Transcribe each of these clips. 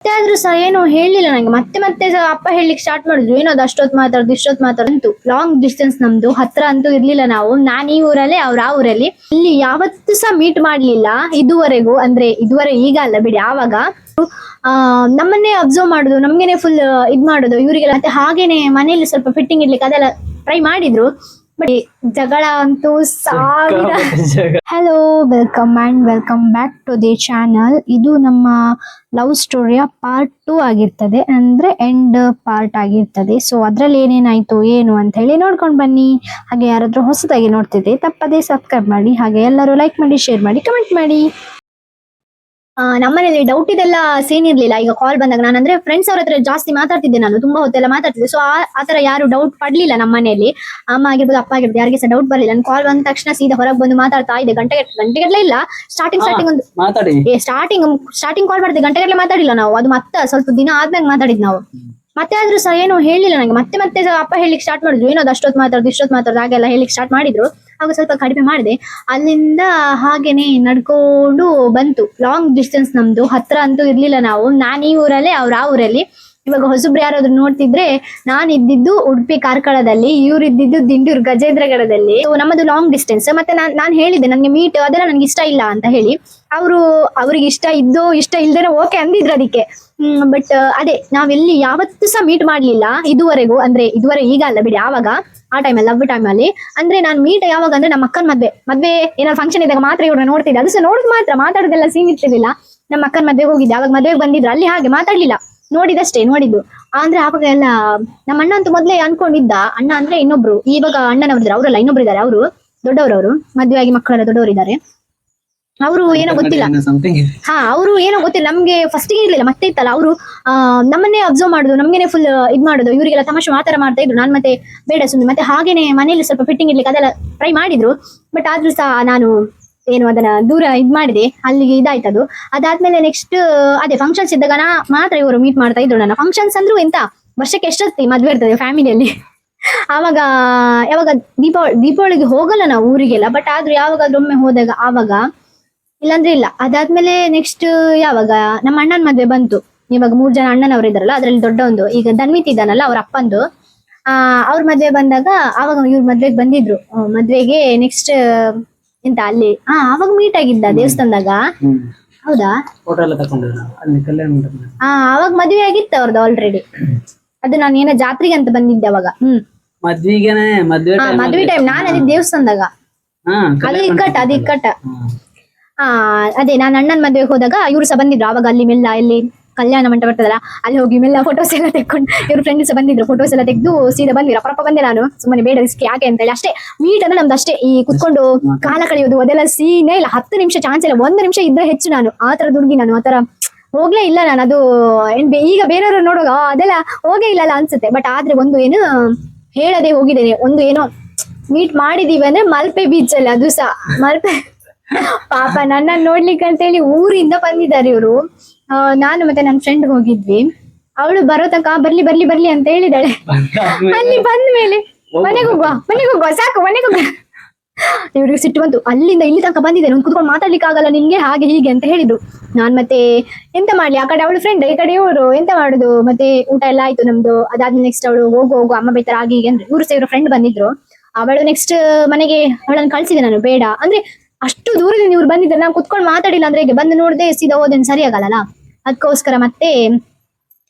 ಮತ್ತೆ ಆದ್ರೂ ಸಹ ಏನು ಹೇಳಿಲ್ಲ ನಂಗೆ. ಮತ್ತೆ ಮತ್ತೆ ಅಪ್ಪ ಹೇಳಲಿಕ್ಕೆ ಸ್ಟಾರ್ಟ್ ಮಾಡಿದ್ರು. ಏನೋ ಅದು ಅಷ್ಟೊತ್ತು ಮಾತಾಡುದು, ಇಷ್ಟೊತ್ತು ಮಾತಾಡುದು ಲಾಂಗ್ ಡಿಸ್ಟೆನ್ಸ್ ನಮ್ದು. ಹತ್ರ ಅಂತೂ ಇರ್ಲಿಲ್ಲ ನಾವು. ನಾನ್ ಈ ಊರಲ್ಲೇ, ಅವ್ರ ಆ ಊರಲ್ಲಿ. ಇಲ್ಲಿ ಯಾವತ್ತೂ ಸಹ ಮೀಟ್ ಮಾಡ್ಲಿಲ್ಲ. ಇದುವರೆಗೂ, ಅಂದ್ರೆ ಇದುವರೆ ಈಗ ಅಲ್ಲ ಬಿಡಿ, ಆವಾಗ. ಆ, ನಮ್ಮನ್ನೇ ಅಬ್ಸರ್ವ್ ಮಾಡುದು, ನಮ್ಗೆನೆ ಫುಲ್ ಇದ್ ಮಾಡುದು, ಇವರಿಗೆಲ್ಲ. ಮತ್ತೆ ಹಾಗೇನೆ ಮನೆಯಲ್ಲಿ ಸ್ವಲ್ಪ ಫಿಟ್ಟಿಂಗ್ ಇಡ್ಲಿಕ್ಕೆ ಅದೆಲ್ಲ ಟ್ರೈ ಮಾಡಿದ್ರು. ಬಟ್ ಜಗಳ ಅಂತೂ ಸಾವಿರ hello welcome and welcome back to the channel ಇದು ನಮ್ಮ ಲವ್ ಸ್ಟೋರಿಯ ಪಾರ್ಟ್ ಟೂ ಆಗಿರ್ತದೆ. ಅಂದ್ರೆ ಎಂಡ್ ಪಾರ್ಟ್ ಆಗಿರ್ತದೆ. ಸೊ ಅದ್ರಲ್ಲಿ ಏನೇನಾಯ್ತು ಏನು ಅಂತ ಹೇಳಿ ನೋಡ್ಕೊಂಡು ಬನ್ನಿ. ಹಾಗೆ ಯಾರಾದ್ರೂ ಹೊಸದಾಗಿ ನೋಡ್ತಿದ್ರೆ ತಪ್ಪದೇ ಸಬ್ಸ್ಕ್ರೈಬ್ ಮಾಡಿ ಹಾಗೆ ಎಲ್ಲರೂ ಲೈಕ್ ಮಾಡಿ ಶೇರ್ ಮಾಡಿ ಕಮೆಂಟ್ ಮಾಡಿ. ನಮ್ಮನೇಲಿ ಡೌಟ್ ಇದೆಲ್ಲ ಸೀನ್ ಇರ್ಲಿಲ್ಲ. ಈಗ ಕಾಲ್ ಬಂದಾಗ ನಾನು ಅಂದ್ರೆ ಫ್ರೆಂಡ್ಸ್ ಅವ್ರ ಹತ್ರ ಜಾಸ್ತಿ ಮಾತಾಡ್ತಿದ್ದೆ ನಾನು. ತುಂಬಾ ಹೊತ್ತೆಲ್ಲ ಮಾತಾಡ್ತಿದ್ದೆ. ಸೊ ಆ ತರ ಯಾರು ಡೌಟ್ ಪಡ್ಲಿಲ್ಲ ನಮ್ಮ ಮನೆಯಲ್ಲಿ ಅಮ್ಮ ಆಗಿರ್ಬೋದು ಅಪ್ಪ ಆಗಿರ್ಬೋದು ಯಾರಿಗೆ ಸಹ ಡೌಟ್ ಬರಲಿಲ್ಲ. ನಾನು ಕಾಲ್ ಬಂದ ತಕ್ಷಣ ಸೀದಾ ಹೊರಗೆ ಬಂದು ಮಾತಾಡ್ತಾ ಇದ್ದೆ. ಗಂಟೆ ಗಂಟೆಗಟ್ಟಲೆ ಇಲ್ಲ. ಸ್ಟಾರ್ಟಿಂಗ್ ಸ್ಟಾರ್ಟಿಂಗ್ ಒಂದು ಮಾತಾಡಿ. ಸ್ಟಾರ್ಟಿಂಗ್ ಸ್ಟಾರ್ಟಿಂಗ್ ಕಾಲ್ ಮಾಡಿದೆ ಗಂಟೆಗಟ್ಟಲೆ ಮಾತಾಡಿಲ್ಲ ನಾವು. ಅದು ಮತ್ತೆ ಸ್ವಲ್ಪ ದಿನ ಆದ್ಮೇಲೆ ಮಾತಾಡಿದ್ ನಾವು. ಮತ್ತೆ ಆದ್ರೂ ಸಹ ಏನು ಹೇಳಿಲ್ಲ ನಂಗೆ. ಮತ್ತೆ ಮತ್ತೆ ಅಪ್ಪ ಹೇಳಿಕ್ ಸ್ಟಾರ್ಟ್ ಮಾಡಿದ್ರು. ಏನೋ ಅಷ್ಟೊತ್ತು ಮಾತಾಡೋದು, ಇಷ್ಟೊತ್ತು ಮಾತಾಡೋದು, ಹಾಗೆಲ್ಲ ಹೇಳಿಕ್ ಸ್ಟಾರ್ಟ್ ಮಾಡಿದ್ರು. ಆಗ ಸ್ವಲ್ಪ ಕಡಿಮೆ ಮಾಡಿದೆ. ಅಲ್ಲಿಂದ ಹಾಗೇನೆ ನಡ್ಕೊಂಡು ಬಂತು. ಲಾಂಗ್ ಡಿಸ್ಟೆನ್ಸ್ ನಮ್ದು. ಹತ್ರ ಅಂತೂ ಇರ್ಲಿಲ್ಲ ನಾವು. ನಾನು ಈ ಊರಲ್ಲೇ, ಅವ್ರ ಆ ಊರಲ್ಲಿ. ಇವಾಗ ಹೊಸಬ್ರು ಯಾರಾದ್ರು ನೋಡ್ತಿದ್ರೆ ನಾನ್ ಇದ್ದಿದ್ದು ಉಡುಪಿ ಕಾರ್ಕಳದಲ್ಲಿ, ಇವ್ರು ಇದ್ದಿದ್ದು ದಿಂಡೂರು ಗಜೇಂದ್ರಗಡದಲ್ಲಿ. ನಮ್ಮದು ಲಾಂಗ್ ಡಿಸ್ಟೆನ್ಸ್ ಮತ್ತೆ ನಾನ್ ನಾನ್ ಹೇಳಿದ್ದೆ, ನನ್ಗೆ ಮೀಟ್ ಅದೆಲ್ಲ ನನ್ಗೆ ಇಷ್ಟ ಇಲ್ಲ ಅಂತ ಹೇಳಿ. ಅವರು, ಅವ್ರಿಗೆ ಇಷ್ಟ ಇದ್ದೋ, ಇಷ್ಟ ಇಲ್ದೇನೆ ಓಕೆ ಅಂದಿದ್ರು ಅದಕ್ಕೆ. ಬಟ್ ಅದೇ, ನಾವೆಲ್ಲಿ ಯಾವತ್ತೂ ಸಹ ಮೀಟ್ ಮಾಡ್ಲಿಲ್ಲ. ಇದುವರೆಗೂ, ಅಂದ್ರೆ ಇದುವರೆ ಈಗ ಅಲ್ಲ ಬಿಡಿ, ಆವಾಗ, ಆ ಟೈಮಲ್ಲಿ ಲವ್ ಟೈಮಲ್ಲಿ ಅಂದ್ರೆ ನಾನು ಮೀಟ್ ಯಾವಾಗ ಅಂದ್ರೆ ನಮ್ಮ ಅಕ್ಕನ ಮದ್ವೆ. ಮದ್ವೆ ಏನಾದ್ರು ಫಂಕ್ಷನ್ ಇದ್ದಾಗ ಮಾತ್ರ ಇವ್ರನ್ನ ನೋಡ್ತಿದ್ದೆ. ಅದು ಸಹ ನೋಡುದು ಮಾತ್ರ, ಮಾತಾಡೋದೆಲ್ಲ ಸೀನ್ ಇರ್ತಿರ್ಲಿಲ್ಲ ನಮ್ಮ ಅಕ್ಕನ ಮದ್ವೆಗೆ ಹೋಗಿದ್ದೆ. ಅವಾಗ ಮದ್ವೆಗೆ ಬಂದಿದ್ರು. ಅಲ್ಲಿ ಹಾಗೆ ಮಾತಾಡ್ಲಿಲ್ಲ. ನೋಡಿದಷ್ಟೇ ನೋಡಿದ್ದು. ಅಂದ್ರೆ ಆವಾಗ ಎಲ್ಲ ನಮ್ಮ ಅಣ್ಣ ಅಂತೂ ಮೊದ್ಲೇ ಅನ್ಕೊಂಡಿದ್ದ ಅಣ್ಣ ಅಂದ್ರೆ ಇನ್ನೊಬ್ರು. ಇವಾಗ ಅಣ್ಣನವ್ರಿದ್ದಾರೆ ಅವರಲ್ಲ ಇನ್ನೊಬ್ರು ಇದ್ದಾರೆ ಅವರು ದೊಡ್ಡವರವರು ಮದ್ವೆ ಆಗಿ ಮಕ್ಕಳೆಲ್ಲ ದೊಡ್ಡವರಿದ್ದಾರೆ ಅವರು ಏನೋ ಗೊತ್ತಿಲ್ಲ. ಹಾ ಅವರು ಏನೋ ಗೊತ್ತಿಲ್ಲ ನಮ್ಗೆ ಫಸ್ಟ್ ಇರ್ಲಿಲ್ಲ ಮತ್ತೆ ಇತ್ತಲ್ಲ ಅವರು ನಮ್ಮನ್ನೇ ಅಬ್ಸರ್ವ್ ಮಾಡುದು ನಮ್ಗೆನೆ ಫುಲ್ ಇದ್ ಮಾಡುದು ಇವರಿಗೆಲ್ಲ ತಮಾಷೆ ಮಾತಾರ ಮಾಡ್ತಾ ಇದ್ರು. ನಾನು ಮತ್ತೆ ಬೇಡ ಸುಮ್ಮನೆ ಮತ್ತೆ ಹಾಗೇನೆ ಮನೆಯಲ್ಲಿ ಸ್ವಲ್ಪ ಫಿಟ್ಟಿಂಗ್ ಇರ್ಲಿಕ್ಕೆ ಅದೆಲ್ಲ ಟ್ರೈ ಮಾಡಿದ್ರು. ಬಟ್ ಆದ್ರೂ ಸಹ ನಾನು ಏನು ಅದನ್ನ ದೂರ ಇದ್ ಮಾಡಿದೆ, ಅಲ್ಲಿಗೆ ಇದಾಯ್ತು ಅದು. ಅದಾದ್ಮೇಲೆ ನೆಕ್ಸ್ಟ್ ಅದೇ ಫಂಕ್ಷನ್ಸ್ ಇದ್ದಾಗ ಮಾತ್ರ ಇವರು ಮೀಟ್ ಮಾಡ್ತಾ ಇದ್ರು ನನ್ನ. ಫಂಕ್ಷನ್ಸ್ ಅಂದ್ರು ಎಂತ, ವರ್ಷಕ್ಕೆ ಎಷ್ಟೊತ್ತಿ ಮದ್ವೆ ಇರ್ತದೆ ಫ್ಯಾಮಿಲಿಯಲ್ಲಿ ಆವಾಗ, ಯಾವಾಗ ದೀಪಾವಳಿ ದೀಪಾವಳಿಗೆ ಹೋಗಲ್ಲ ನಾವು ಊರಿಗೆಲ್ಲ ಬಟ್ ಆದ್ರೂ ಯಾವಾಗಾದ್ರೂ ಒಮ್ಮೆ ಹೋದಾಗ ಆವಾಗ, ಇಲ್ಲಾಂದ್ರೆ ಇಲ್ಲ. ಅದಾದ್ಮೇಲೆ ನೆಕ್ಸ್ಟ್ ಯಾವಾಗ, ನಮ್ಮ ಅಣ್ಣನ ಮದ್ವೆ ಬಂತು. ಇವಾಗ ಮೂರ್ ಜನ ಅಣ್ಣನವ್ರು ಇದಾರಲ್ಲ ಅದ್ರಲ್ಲಿ ದೊಡ್ಡ ಒಂದು ಈಗ ಧನ್ವಿತ್ ಇದ್ದಾನಲ್ಲ ಅವ್ರ ಅಪ್ಪಂದು. ಆ, ಅವ್ರ ಮದ್ವೆ ಬಂದಾಗ ಆವಾಗ ಇವ್ರ ಮದ್ವೆಗೆ ಬಂದಿದ್ರು. ಮದ್ವೆಗೆ ನೆಕ್ಸ್ಟ್ ಎಂತ ಅಲ್ಲಿ? ಹಾ ಅವಾಗ ಮೀಟ್ ಆಗಿದ್ದ ದೇವಸ್ಥಾನದಾಗ? ಹೌದಾ? ಫೋಟೋ ಎಲ್ಲ ತಕೊಂಡಿದ್ರು ಅಲ್ಲಿ ಕಲ್ಯಾಣ ಆ ಅವಾಗ ಮದ್ವೆ ಆಗಿತ್ತು ಅವ್ರದ್ದು ಆಲ್ರೆಡಿ ಅದು ನಾನು ಏನೋ ಜಾತ್ರೆಗೆ ಅಂತ ಬಂದಿದ್ದೆ ಅವಾಗ. ಹ್ಮ್. ಮದ್ವಿಗೆನೆ ಮದ್ವೆ ಹಾ time ಮದ್ವೆ ಅಲ್ಲಿ- ಟೈಮ್ ನಾನು ಅದೇ ದೇವಸ್ಥಾನದಾಗ. ಹಾ ಅದು ಕಲ್ಯಾಣ ಇಕ್ಕಟ್ಟ ಅದು. ಇಕ್ಕಟ್ಟ. ಹಾ. ಆ ಅದೇ ನಾನು ಅಣ್ಣನ ಮದ್ವೆಗೆ ಹೋದಾಗ ಇವ್ರು ಸಹ ಬಂದಿದ್ರು. ಅವಾಗ ಅಲ್ಲಿ ಮೆಲ್ಲ ಇಲ್ಲಿ ಕಲ್ಯಾಣ ಮಂಟಪ ಬರ್ತದಲ್ಲ ಅಲ್ಲಿ ಹೋಗಿ ಮೆಲ್ಲ ಫೋಟೋಸ್ ಎಲ್ಲ ತೆಕ್ಕೊಂಡು, ಇವ್ರ ಫ್ರೆಂಡ್ಸ್ ಬಂದಿದ್ರು ಫೋಟೋಸ್ ಎಲ್ಲ ತೆಗೆದು ಸೀದಾ ಬಂದ್ವಿ. ರಪ್ಪ ಬಂದೆ ನಾನು, ಸುಮ್ಮನೆ ಬೇಡ ರಿಸ್ಕ್ ಯಾಕೆ ಅಂತ ಹೇಳಿ. ಅಷ್ಟೇ ಮೀಟ್ ಅಂದ್ರೆ ನಮ್ದು ಅಷ್ಟೇ. ಈ ಕುತ್ಕೊಂಡು ಕಾಲ ಕಳೆಯೋದು ಅದೆಲ್ಲ ಸೀನೇ ಇಲ್ಲ. ಹತ್ತು ನಿಮಿಷ ಚಾನ್ಸ್ ಇಲ್ಲ. ಒಂದು ನಿಮಿಷ ಇದ್ರೆ ಹೆಚ್ಚು ನಾನು. ಆ ತರ ದುಡ್ಗಿ ನಾನು, ಆ ತರ ಹೋಗ್ಲೇ ಇಲ್ಲ ನಾನು. ಅದು ಈಗ ಬೇರೆಯವರು ನೋಡುವಾಗ ಅದೆಲ್ಲ ಹೋಗೇ ಇಲ್ಲ ಅನ್ಸುತ್ತೆ. ಬಟ್ ಆದ್ರೆ ಒಂದು ಏನು ಹೇಳದೆ ಹೋಗಿದ್ದೇನೆ. ಒಂದು ಏನೋ ಮೀಟ್ ಮಾಡಿದೀವಿ ಅಂದ್ರೆ ಮಲ್ಪೆ ಬೀಚ್ ಅಲ್ಲಿ, ಅದು ಸಹ. ಮಲ್ಪೆ ಪಾಪ ನನ್ನ ನೋಡ್ಲಿಕ್ಕೆ ಅಂತ ಹೇಳಿ ಊರಿಂದ ಬಂದಿದ್ದಾರೆ ಇವರು. ನಾನು ಮತ್ತೆ ನನ್ನ ಫ್ರೆಂಡ್ ಹೋಗಿದ್ವಿ. ಅವಳು ಬರೋ ತನಕ ಬರ್ಲಿ ಬರ್ಲಿ ಬರ್ಲಿ ಅಂತ ಹೇಳಿದಾಳೆ. ಅಲ್ಲಿ ಬಂದ ಮೇಲೆ, ಮನೆಗೆ ಹೋಗುವ ಮನೆಗೆ ಹೋಗುವ, ಸಾಕು, ಮನೆಗೆ ಹೋಗುವ. ಇವ್ರಿಗೆ ಸಿಟ್ಟು ಬಂತು. ಅಲ್ಲಿಂದ ಇಲ್ಲಿ ತನಕ ಬಂದಿದ್ದೆ ನಾನು ಕುತ್ಕೊಂಡು ಮಾತಾಡ್ಲಿಕ್ಕೆ ಆಗಲ್ಲ ನಿನ್ಗೆ ಹಾಗೆ ಹೀಗೆ ಅಂತ ಹೇಳಿದ್ರು. ನಾನ್ ಮತ್ತೆ, ಎಂತ ಮಾಡ್ಲಿ? ಆ ಕಡೆ ಅವಳು ಫ್ರೆಂಡ್ ಈ ಕಡೆ ಇವರು, ಎಂತ ಮಾಡುದು? ಮತ್ತೆ, ಊಟ ಎಲ್ಲ ಆಯ್ತು ನಮ್ದು. ಅದಾದ್ಮೇಲೆ ನೆಕ್ಸ್ಟ್ ಅವಳು ಹೋಗು ಹೋಗು, ಅಮ್ಮ ಬೈತಾರ, ಹಾಗೆ ಹೀಗೆ ಅಂದ್ರೆ ಇವರು ಸೇವ್ರ ಫ್ರೆಂಡ್ ಬಂದಿದ್ರು. ಅವಳು ನೆಕ್ಸ್ಟ್ ಮನೆಗೆ, ಅವಳನ್ನು ಕಳ್ಸಿದೆ ನಾನು, ಬೇಡ. ಅಂದ್ರೆ ಅಷ್ಟು ದೂರದಿಂದ ಇವ್ರು ಬಂದಿದ್ರೆ. ನಾನು ಕುತ್ಕೊಂಡು ಮಾತಾಡಿಲ್ಲ ಅಂದ್ರೆ ಹೇಗೆ? ಬಂದು ನೋಡದೆ ಸೀದಾ ಹೋದೇನು ಸರಿ ಆಗಲ್ಲ ಅದಕ್ಕೋಸ್ಕರ ಮತ್ತೆ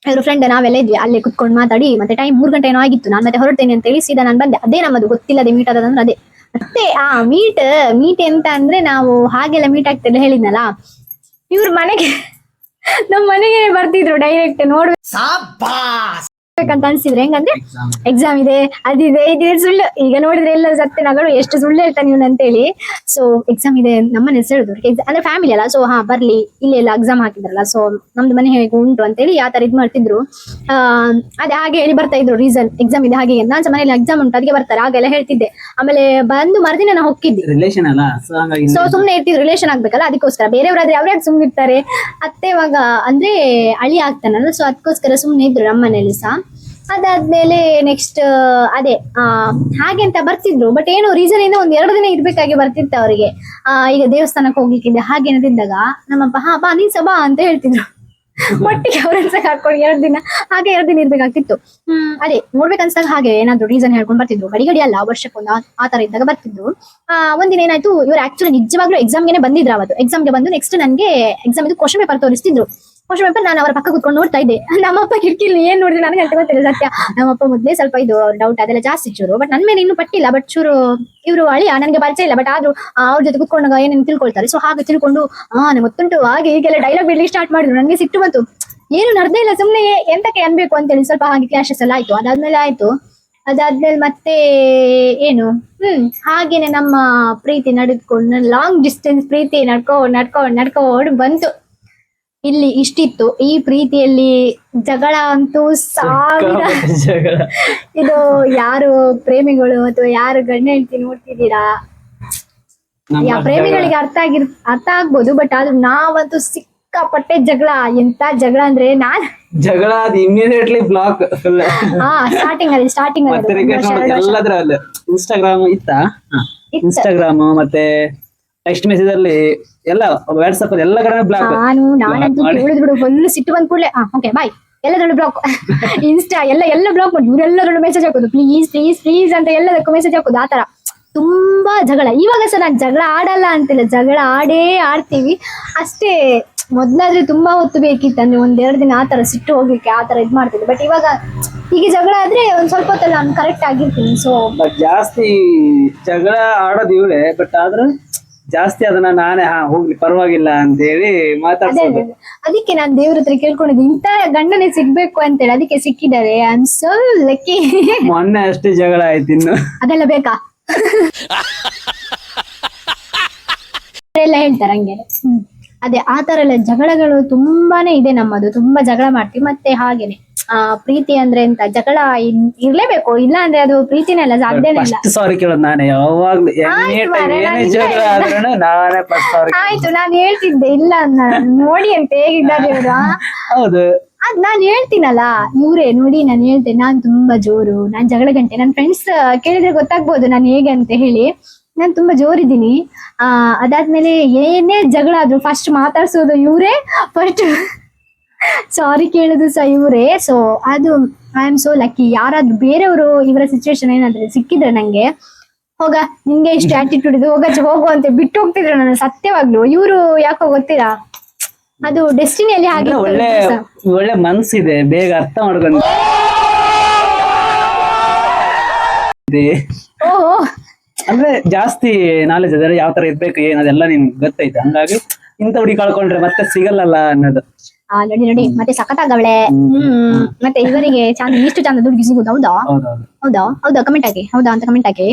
ಇವ್ರ ಫ್ರೆಂಡ್ ನಾವೆಲ್ಲ ಇದ್ವಿ. ಅಲ್ಲೇ ಕುತ್ಕೊಂಡು ಮಾತಾಡಿ ಮತ್ತೆ ಟೈಮ್ ಮೂರು ಗಂಟೆ ಏನೋ ಆಗಿತ್ತು. ನಾನು ಮತ್ತೆ ಹೊರಡ್ತೇನೆ ಅಂತ ಹೇಳಿ ಸೀದಾ ನಾನು ಬಂದೆ. ಅದೇ ನಮ್ಮದು ಗೊತ್ತಿಲ್ಲದೆ ಮೀಟ್ ಆದಂದ್ರೆ ಅದೇ. ಮತ್ತೆ ಆ ಮೀಟ್ ಮೀಟ್ ಎಂತ ಅಂದ್ರೆ ನಾವು ಹಾಗೆಲ್ಲ ಮೀಟ್ ಆಗ್ತಿಲ್ಲ ಹೇಳಿದ್ನಲ್ಲ? ಇವ್ರ ಮನೆಗೆ ನಮ್ಮ ಮನೆಗೆ ಬರ್ತಿದ್ರು ಡೈರೆಕ್ಟ್ ನೋಡ್ಬೇಕಂತ ಅನ್ಸಿದ್ರೆ ಹೆಂಗಂದ್ರೆ. ಎಕ್ಸಾಮ್ ಇದೆ ಅದಿದೆ ಇದೆ ಸುಳ್ಳು. ಈಗ ನೋಡಿದ್ರೆ ಎಲ್ಲ ಸತ್ಯ ನಗಳು ಎಷ್ಟು ಸುಳ್ಳು ಹೇಳ್ತಾನೆ ಇವನು ಅಂತೇಳಿ. ಸೊ ಎಕ್ಸಾಮ್ ಇದೆ ನಮ್ಮನೆ ಹೇಳಿದ್ರು ಅಂದ್ರೆ ಫ್ಯಾಮಿಲಿ ಅಲ್ಲ ಸೊ ಹಾ ಬರ್ಲಿ. ಇಲ್ಲಿ ಎಲ್ಲ ಎಕ್ಸಾಮ್ ಹಾಕಿದ್ರಲ್ಲ ಸೊ ನಮ್ದು ಮನೆ ಹೇಗೆ ಉಂಟು ಅಂತೇಳಿ ಆ ತರ ಇದ್ ಮಾಡ್ತಿದ್ರು. ಅದೇ ಹಾಗೆ ಹೇಳಿ ಬರ್ತಾ ಇದ್ರು ರೀಸನ್ ಎಕ್ಸಾಮ್ ಇದೆ ಹಾಗೆ ನಾನು ಮನೇಲಿ ಎಕ್ಸಾಮ್ ಉಂಟು ಅದಕ್ಕೆ ಬರ್ತಾರೆ ಹಾಗೆಲ್ಲ ಹೇಳ್ತಿದ್ದೆ. ಆಮೇಲೆ ಬಂದು ಮರುದಿನ ನಾನು ಹೊಕ್ಕಿದ್ದೆ ರಿಲೇಷನ್ ಅಲ್ಲ ಸೊ ಸುಮ್ನೆ ಇರ್ತಿದ್ರು ರಿಲೇಷನ್ ಆಗ್ಬೇಕಲ್ಲ ಅದಕ್ಕೋಸ್ಕರ. ಬೇರೆಯವರಾದ್ರೆ ಅವ್ರ್ಯಾಕೆ ಸುಮ್ನೆ ಇರ್ತಾರೆ? ಅತ್ತೆ ಇವಾಗ ಅಂದ್ರೆ ಅಳಿ ಆಗ್ತಾನಲ್ಲ ಸೊ ಅದಕ್ಕೋಸ್ಕರ ಸುಮ್ನೆ ಇದ್ರು ನಮ್ಮ ಮನೇಲಿ ಸಹ. ಅದಾದ್ಮೇಲೆ ನೆಕ್ಸ್ಟ್ ಅದೇ ಆ ಹಾಗೆ ಅಂತ ಬರ್ತಿದ್ರು. ಬಟ್ ಏನು ರೀಸನ್ ಇಂದ ಒಂದ್ ಎರಡು ದಿನ ಇರ್ಬೇಕಾಗಿ ಬರ್ತಿತ್ತು ಅವರಿಗೆ. ಆ ಈಗ ದೇವಸ್ಥಾನಕ್ಕೆ ಹೋಗ್ಲಿಕ್ಕಿದೆ ಹಾಗೆ ನಮ್ಮ ನಮ್ಮಪ್ಪ ಹಾ ಬಾ ನೀನ್ ಸಬಾ ಬಾ ಅಂತ ಹೇಳ್ತಿದ್ರು. ಒಟ್ಟಿಗೆ ಅವ್ರನ್ನ ಹಾಕೊಂಡು ಎರಡು ದಿನ ಹಾಗೆ ಎರಡು ದಿನ ಇರ್ಬೇಕಾಗ್ತಿತ್ತು. ಹ್ಮ್ ಅದೇ ನೋಡ್ಬೇಕನ್ಸಾಗ ಹಾಗೆ ಏನಾದ್ರು ರೀಸನ್ ಹೇಳ್ಕೊಂಡು ಬರ್ತಿದ್ರು. ಗಡಿ ಗಡಿ ಅಲ್ಲ ವರ್ಷಕ್ಕೊಂದು ಆ- ಆ ತರ ಇದ್ದಾಗ ಬರ್ತಿದ್ರು. ಆ ಒಂದಿನ ಏನಾಯ್ತು ಇವ್ರು ಆಕ್ಚುಲಿ ನಿಜವಾಗ್ಲೂ ಎಕ್ಸಾಮ್ಗೆ ಬಂದಿದ್ರು ಅವತ್ತು. ಎಕ್ಸಾಮ್ಗೆ ಬಂದು ನೆಕ್ಸ್ಟ್ ನನ್ಗೆ ಎಕ್ಸಾಮ್ ಇದು ಕ್ವಶನ್ ಪೇಪರ್ ತೋರಿಸ್ತಿದ್ರು. ಪೇಪರ್ ನಾನು ಅವರ ಪಕ್ಕ ಕುತ್ಕೊಂಡು ನೋಡ್ತಾ ಇದ್ದೆ. ನಮ್ಮಪ್ಪ ಕಿಟಕಿಲಿ ಏನ್ ನೋಡಿದ್ರೆ ನನಗೆ ಅಂತ ಗೊತ್ತಿಲ್ಲ ಸತ್ಯ. ನಮ್ಮಪ್ಪ ಮೊದ್ಲೇ ಸ್ವಲ್ಪ ಇದು ಡೌಟ್ ಅದೆಲ್ಲ ಜಾಸ್ತಿ ಚೂರು ಬಟ್ ನನ್ ಮೇಲೆ ಇನ್ನೂ ಪಟ್ಟಿಲ್ಲ. ಬಟ್ ಚೂರು ಇವರು ಅಳಿಯ, ನನಗೆ ಪರಿಚಯ ಇಲ್ಲ. ಬಟ್ ಆದ್ರೂ ಅವ್ರ ಜೊತೆ ಕುತ್ಕೊಂಡಾಗ ಏನೇನು ತಿಳ್ಕೊಳ್ತಾರೆ. ಸೊ ಹಾಗೆ ತಿಳ್ಕೊಂಡು ಹಾ ಗೊತ್ತುಂಟು. ಹಾಗೆ ಈಗೆಲ್ಲ ಡೈಲಾಗ್ ಬಿಡ್ಲಿಕ್ಕೆ ಸ್ಟಾರ್ಟ್ ಮಾಡಿದ್ರು. ನನಗೆ ಸಿಟ್ಟು ಬಂತು. ಏನು ನಡ್ದೇ ಇಲ್ಲ, ಸುಮ್ನೆ ಎಂತಕ್ಕೆ ಅನ್ಬೇಕು ಅಂತೇಳಿ ಸ್ವಲ್ಪ ಹಾಗೆ ಕ್ಲಾಶಸ್ ಎಲ್ಲ ಆಯ್ತು. ಅದಾದ್ಮೇಲೆ ಆಯ್ತು. ಅದಾದ್ಮೇಲೆ ಮತ್ತೆ ಏನು? ಹ್ಮ್, ಹಾಗೇನೆ ನಮ್ಮ ಪ್ರೀತಿ ನಡೆದುಕೊಂಡು ಲಾಂಗ್ ಡಿಸ್ಟೆನ್ಸ್ ಪ್ರೀತಿ ನಡ್ಕೊಂಡು ನಡ್ಕೊಂಡು ನಡ್ಕೊಂಡು ಬಂತು. ಇಲ್ಲಿ ಇಷ್ಟಿತ್ತು. ಈ ಪ್ರೀತಿಯಲ್ಲಿ ಜಗಳ ಅಂತೂ ಸಾವಿರ ಜಗಳ. ಇದು ಯಾರು ಪ್ರೇಮಿಗಳು ಅಥವಾ ಯಾರು ಗಂಡ ಹೆಂಡತಿ ನೋಡ್ತಿದ್ದೀರಾ? ಯಾವ ಯಾ ಪ್ರೇಮಿಗಳಿಗೆ ಅರ್ಥ ಆಗಿರ್ ಅರ್ಥ ಆಗ್ಬೋದು ಬಟ್ ಅದು ನಾವಂತೂ ಸಿಕ್ಕಾಪಟ್ಟೆ ಜಗಳ. ಎಂತ ಜಗಳ ಅಂದ್ರೆ ನಾನ್ ಜಗಳ ಅದು ಇಮಿಡಿಯೇಟ್ಲಿ ಬ್ಲಾಕ್ ಹಾ ಸ್ಟಾರ್ಟಿಂಗ್ ಅಲ್ಲಿ ಸ್ಟಾರ್ಟಿಂಗ್ ಅಲ್ಲಿ ಇನ್ಸ್ಟಾಗ್ರಾಮ್ ಇತ್ತಾ? ಇನ್ಸ್ಟಾಗ್ರಾಮ್ ಮತ್ತೆ ಟೆಕ್ಸ್ಟ್ ಮೆಸೇಜ್ ಅಲ್ಲಿ ಎಲ್ಲ ವಾಟ್ಸ್ಆಪ್ ಅಲ್ಲಿ ಎಲ್ಲ ಕಡೆ ಬ್ಲಾಕ್ ನಾನು ನಾನಂತೂ ಹೇಳಿದ್ ಬಿಡು ಫುಲ್ ಸಿಟ್ಟು ಬಂದ್ ಕೂಡಲೇ. ಓಕೆ ಬಾಯ್ ಎಲ್ಲದರಲ್ಲೂ ಬ್ಲಾಕ್ ಇನ್ಸ್ಟಾ ಎಲ್ಲ ಎಲ್ಲ ಬ್ಲಾಕ್ ಮಾಡಿ. ಇವರೆಲ್ಲರಲ್ಲೂ ಮೆಸೇಜ್ ಹಾಕೋದು. ಪ್ಲೀಸ್ ಪ್ಲೀಸ್ ಪ್ಲೀಸ್ ಅಂತ ಎಲ್ಲದಕ್ಕೂ ಮೆಸೇಜ್ ಹಾಕೋದು. ಆ ತರ ತುಂಬಾ ಜಗಳ. ಇವಾಗ ಸಹ ನಾನು ಜಗಳ ಆಡಲ್ಲ ಅಂತಿಲ್ಲ. ಜಗಳ ಆಡೇ ಆಡ್ತೀವಿ. ಅಷ್ಟೇ ಮೊದ್ಲಾದ್ರೆ ತುಂಬಾ ಹೊತ್ತು ಬೇಕಿತ್ತು. ಅಂದ್ರೆ ಒಂದೆರಡು ದಿನ ತರ ಸಿಟ್ಟು ಹೋಗ್ಲಿಕ್ಕೆ ತರ ಇದ್ ಮಾಡ್ತಿದ್ದೆ. ಬಟ್ ಇವಾಗ ಹೀಗೆ ಜಗಳ ಆದ್ರೆ ಒಂದ್ ಸ್ವಲ್ಪ ಹೊತ್ತಲ್ಲಿ ನಾನು ಕರೆಕ್ಟ್ ಆಗಿರ್ತೀನಿ. ಸೊ ಬಟ್ ಜಾಸ್ತಿ ಜಗಳ ಆಡೋದು ಇವಳೆ. ಬಟ್ ಆದ್ರೆ ಜಾಸ್ತಿ ಅದನ್ನ ನಾನೇ ಹಾ ಹೋಗ್ಲಿ ಪರವಾಗಿಲ್ಲ ಅಂತ ಹೇಳಿ ಅದೇ ಮಾತಾಡ್ಸೋದು ಅದೇ. ಅದಕ್ಕೆ ನಾನು ದೇವ್ರ ಹತ್ರ ಕೇಳ್ಕೊಂಡಿದ್ದೆ. ಇಂತ ಗಂಡನೇ ಸಿಗ್ಬೇಕು ಅಂತೇಳಿ ಅದಕ್ಕೆ ಸಿಕ್ಕಿದ್ದಾರೆ. ಐ ಆಮ್ ಸೋ ಲಕ್ಕಿ ಮೊನ್ನೆ ಅಷ್ಟೇ ಜಗಳ ಆಯ್ತು ಇನ್ನು. ಅದೆಲ್ಲ ಬೇಕಾ? ಎಲ್ಲ ಹೇಳ್ತಾರೆ ಹಂಗೆ. ಹ್ಮ್. ಅದೇ ಆ ತರ ಎಲ್ಲ ಜಗಳಗಳು ತುಂಬಾನೇ ಇದೆ ನಮ್ಮದು ತುಂಬಾ ಜಗಳ ಮಾಡ್ತೀವಿ. ಮತ್ತೆ ಹಾಗೇನೆ ಆ ಪ್ರೀತಿ ಅಂದ್ರೆ ಎಂತ? ಜಗಳ ಇನ್- ಇರ್ಲೇಬೇಕು. ಇಲ್ಲ ಅಂದ್ರೆ ಅದು ಪ್ರೀತಿನೇ ಅಲ್ಲ ಸಾಧ್ಯನೇ ಇಲ್ಲ. ಫಸ್ಟ್ ಸಾರಿ ಕೇಳೋದು ನಾನೇ ಯಾವಾಗ್ಲೂ ಎನಿ ಆಯ್ತು ಟೈಮ್ ಮಾರ್ರೆ, ಏನೇ ನಾನು ಜಗಳ ಆದ್ರೂ ನಾನೇ ಫಸ್ಟ್ ಸಾರಿ ಆಯ್ತು ನಾನು ಹೇಳ್ತಿದ್ದೆ. ಇಲ್ಲ ನೋಡಿ ಅಂತ ಹೇಗಿದ್ದಾರೆ ಇವರು ಹೌದು. ಅದ್ ನಾನ್ ಹೇಳ್ತೀನಲ್ಲ ಇವ್ರೇ ನೋಡಿ ನಾನು ಹೇಳ್ತೇನೆ ನಾನ್ ತುಂಬಾ ಜೋರು ನಾನ್ ಜಗಳ ಗಂಟೆ. ನನ್ ಫ್ರೆಂಡ್ಸ್ ಕೇಳಿದ್ರೆ ಗೊತ್ತಾಗ್ಬೋದು ನಾನು ಹೇಗೆ ಅಂತ ಹೇಳಿ. ನಾನ್ ತುಂಬಾ ಜೋರಿದ್ದೀನಿ. ಆ ಅದಾದ್ಮೇಲೆ ಏನೇ ಜಗಳ ಆದ್ರೂ ಫಸ್ಟ್ ಮಾತಾಡ್ಸೋದು ಇವರೇ ಫಸ್ಟ್ ಸಾರಿ ಕೇಳೋದು ಸಹ ಇವರೇ. ಸೊ ಅದು ಐ ಆಮ್ ಸೋ ಲಕ್ಕಿ ಯಾರಾದ್ರೂ ಬೇರೆಯವರು ಇವರ ಸಿಚುವೇಶನ್ ಏನಾದ್ರೆ ಸಿಕ್ಕಿದ್ರೆ ನಂಗೆ ಹೋಗ ನಿಂಗೆ ಇಷ್ಟು ಆಟಿಟ್ಯೂಡ್ ಇದು ಹೋಗ ಹೋಗು ಅಂತ ಬಿಟ್ಟು ಹೋಗ್ತಿದ್ರು ನನ್ನ ಸತ್ಯವಾಗ್ಲು. ಇವರು ಯಾಕೋ ಗೊತ್ತಿಲ್ಲ. ಅದು ಡೆಸ್ಟಿನಿಯಲ್ಲಿ ಹಾಗೆ ಒಳ್ಳೆ ಒಳ್ಳೆ ಮನ್ಸಿದೆ ಬೇಗ ಅರ್ಥ ಮಾಡ್ಕೊಂಡು. ಓಹೋ. ಅಂದ್ರೆ ಜಾಸ್ತಿ ನಾಲೆಜ್ ಅದರ ಯಾವ ತರ ಇರ್ಬೇಕು ಏನ್ ಅದೆಲ್ಲ ನಿಮ್ಗೆ ಗೊತ್ತೈತೆ ಹಂಗಾಗಿ ಇಂಥ ಹುಡುಗಿ ಕಳ್ಕೊಂಡ್ರೆ ಮತ್ತೆ ಸಿಗಲ್ಲಲ್ಲ ಅನ್ನೋದು. ಆ ನೋಡಿ ನೋಡಿ ಮತ್ತೆ ಸಖತ್ತಾಗವಳೆ. ಹ್ಮ್. ಮತ್ತೆ ಇವರಿಗೆ ಚಂದ ಇಷ್ಟು ಚಂದ ದುಡ್ಡು ಸಿಗುದು ಹೌದಾ? ಹೌದೌದು. ಹೌದಾ? ಹೌದಾ? ಕಮೆಂಟ್ ಹಾಕಿ. ಹೌದಾ ಅಂತ ಕಮೆಂಟ್ ಹಾಕಿ.